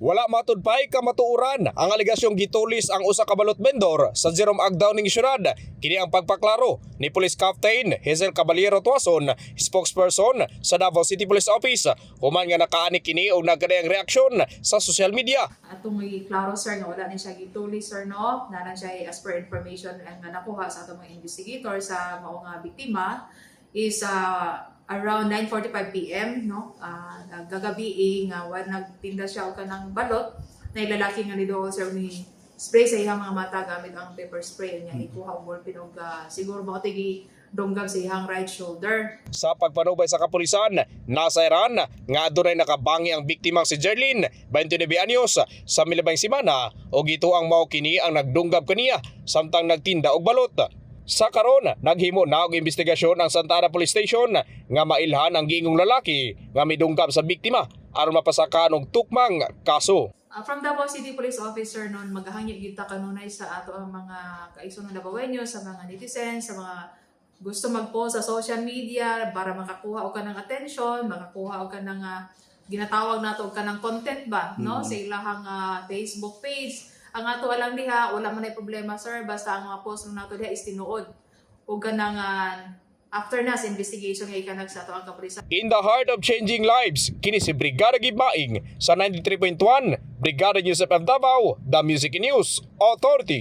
Wala matud pay ka matuuran ang aligasyong gitulis ang usa ka balot vendor sa Jerome Agdao ning syudad. Kini ang pagpaklaro ni Police Captain Hazel Caballero Tuason, spokesperson sa Davao City Police Office. Human nga nakaani kini og nagkadayang reaksyon sa social media. atong klaro sir nga wala ni siya gituli sir no na siya as per information nga nakuha sa atong mga investigator sa mao nga biktima is uh, around 9:45 PM no? Uh, gagabi nga uh, nagtinda siya og kanang balot na lalaki nga ni dool sir ni spray sa iyang mga mata gamit ang pepper spray niya. Ikuha og ballpen og uh, siguro mo tigi donggam sa iyang right shoulder. Sa pagpanubay sa kapulisan, nasairan nga adunay nakabangi ang biktimang si Jerlyn, 29 anyos, sa milabang simana o gito ang mao kini ang nagdunggab kaniya samtang nagtinda og balot. Sa karon, naghimo na og investigasyon ang Santa Ana Police Station nga mailhan ang gingong lalaki nga midunggab sa biktima aron mapasakan og tukmang kaso. Uh, from Davao City Police Officer noon, maghahangit kita kanunay sa ato ang mga kaigsoon ng Davaoenyo, sa mga netizens, sa mga gusto mag-post sa social media para makakuha o ka ng attention, makakuha o ka ng ah, ginatawag nato og ka ng content ba, no? Sa ilahang ah, Facebook page. Ang ato alang diha, wala man ay problema sir, basta ang mga post nato diha is tinuod. O ka ng ah, after na sa investigation nga ikanag sa ato ang kapulisan. In the heart of changing lives, kini si Brigada Gibmaing sa 93.1 Brigada News FM Davao, The Music News Authority.